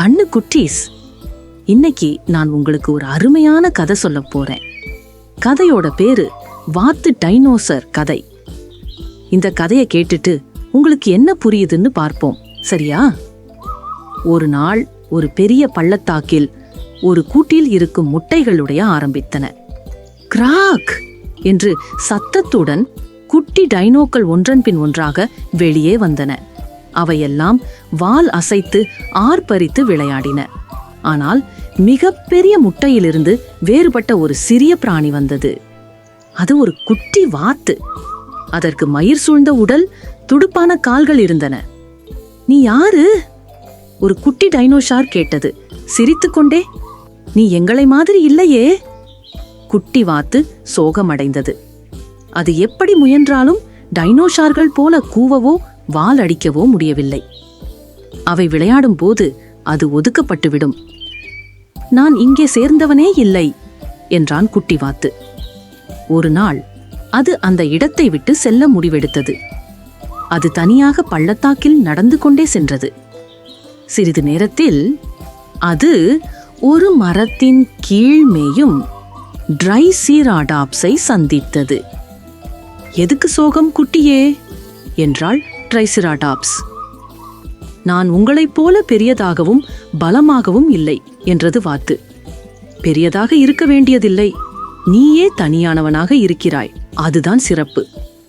கண்ணு குட்டீஸ். இன்னைக்கு நான் உங்களுக்கு ஒரு அருமையான கதை சொல்ல போறேன். கதையோட பேரு வாத்து டைனோசர் கதை. இந்த கதையை கேட்டுட்டு உங்களுக்கு என்ன புரியுதுன்னு பார்ப்போம். சரியா? ஒரு நாள் ஒரு பெரிய பள்ளத்தாக்கில் ஒரு கூட்டில் இருக்கும் முட்டைகளுடைய ஆரம்பித்தன. கிராக்! என்று சத்தத்துடன் குட்டி டைனோக்கள் ஒன்றன் பின் ஒன்றாக வெளியே வந்தன. அவையெல்லாம் வால் அசைத்து ஆர்ப்பரித்து விளையாடின. ஆனால் மிகப்பெரிய முட்டையிலிருந்து வேறுபட்ட ஒரு சிறிய பிராணி வந்தது. அது ஒரு குட்டி வாத்து. அதற்கு மயிர் சூழ்ந்த உடல் துடுப்பான கால்கள் இருந்தன. நீ யாரு? ஒரு குட்டி டைனோஷார் கேட்டது. சிரித்துக்கொண்டே நீ எங்களை மாதிரி இல்லையே. குட்டி வாத்து சோகமடைந்தது. அது எப்படி முயன்றாலும் டைனோஷார்கள் போல கூவவோ வால் அடிக்கவோ முடியவில்லை. அவை விளையாடும் போது அது ஒதுக்கப்பட்டுவிடும். நான் இங்கே சேர்ந்தவனே இல்லை என்றான் குட்டி வாத்து ஒரு நாள் அது அந்த இடத்தை விட்டு செல்ல முடிவெடுத்தது. அது தனியாக பள்ளத்தாக்கில் நடந்து கொண்டே சென்றது. சிறிது நேரத்தில் அது ஒரு மரத்தின் கீழ்மேயும் ட்ரை சீராடாப்ஸை சந்தித்தது. எதுக்கு சோகம் குட்டியே? என்றாள் ட்ரைசிராடாப்ஸ் நான் உங்களைப் போல பெரியதாகவும் பலமாகவும் இல்லை என்றது வாத்து பெரியதாக இருக்க வேண்டியதில்லை. நீயே தனியானவனாக இருக்கிறாய். அதுதான் சிறப்பு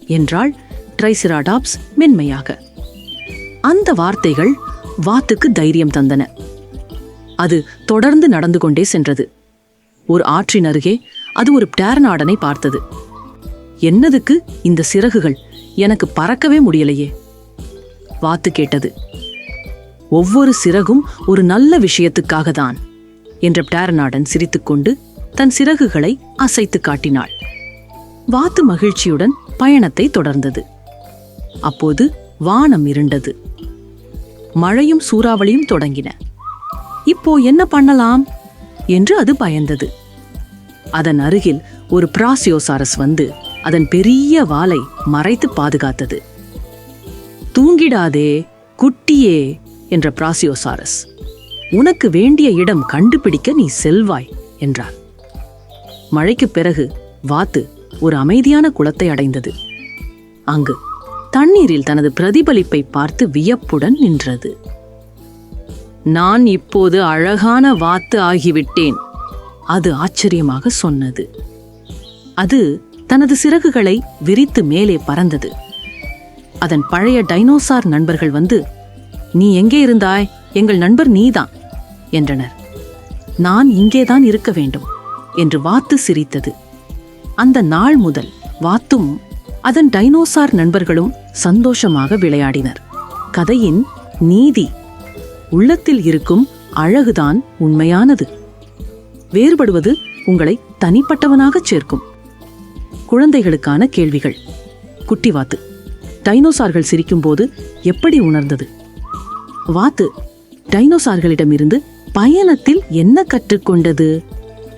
என்றாள் ட்ரைசிராடாப்ஸ் மென்மையாக. அந்த வார்த்தைகள் வாத்துக்கு தைரியம் தந்தன. அது தொடர்ந்து நடந்து கொண்டே சென்றது. ஒரு ஆற்றின் அருகே அது ஒரு டேர்நாடனை பார்த்தது. என்னதுக்கு இந்த சிறகுகள்? எனக்கு பறக்கவே முடியலையே. வாத்து கேட்டது. ஒவ்வொரு சிறகும் ஒரு நல்ல விஷயத்துக்காக தான் என்ற டேரநாடன் சிரித்துக்கொண்டு தன் சிறகுகளை அசைத்து காட்டினாள். வாத்து மகிழ்ச்சியுடன் பயணத்தை தொடர்ந்தது. அப்போது வானம் இருண்டது. மழையும் சூறாவளியும் தொடங்கின. இப்போ என்ன பண்ணலாம்? என்று அது பயந்தது. அதன் அருகில் ஒரு பிராசியோசாரஸ் வந்து அதன் பெரிய வாலை மறைத்து பாதுகாத்தது. தூங்கிடாதே குட்டியே என்ற பிராசியோசாரஸ். உனக்கு வேண்டிய இடம் கண்டுபிடிக்க நீ செல்வாய் என்றார். மழைக்குப் பிறகு வாத்து ஒரு அமைதியான குளத்தை அடைந்தது. அங்கு தண்ணீரில் தனது பிரதிபலிப்பை பார்த்து வியப்புடன் நின்றது. நான் இப்போது அழகான வாத்து ஆகிவிட்டேன் அது ஆச்சரியமாக சொன்னது. அது தனது சிறகுகளை விரித்து மேலே பறந்தது. அதன் பழைய டைனோசார் நண்பர்கள் வந்து நீ எங்கே இருந்தாய்? எங்கள் நண்பர் நீதான் என்றனர். நான் இங்கேதான் இருக்க வேண்டும் என்று வாத்து சிரித்தது. அந்த நாள் முதல் வாத்தும் அதன் டைனோசார் நண்பர்களும் சந்தோஷமாக விளையாடினர். கதையின் நீதி உள்ளத்தில் இருக்கும் அழகுதான் உண்மையானது. வேறுபடுவது உங்களை தனிப்பட்டவனாகச் சேர்க்கும். குழந்தைகளுக்கான கேள்விகள். குட்டி வாத்து. டைனோசார்கள் சிரிக்கும்போது எப்படி உணர்ந்தது? வாத்து டைனோசார்களிடமிருந்து பயணத்தில் என்ன கற்றுக்கொண்டது?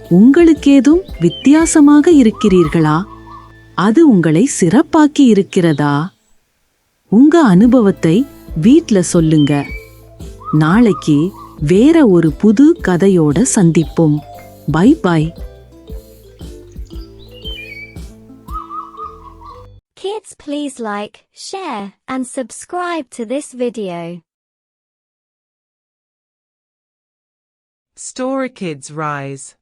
உங்களுக்கேதும் வித்தியாசமாக இருக்கிறீர்களா? அது உங்களை சிறப்பாக்கி இருக்கிறதா? உங்க அனுபவத்தை வீட்ல சொல்லுங்க. நாளைக்கு வேற ஒரு புது கதையோட சந்திப்போம். Bye bye. Please like, share and subscribe to this video. Story Kids Rise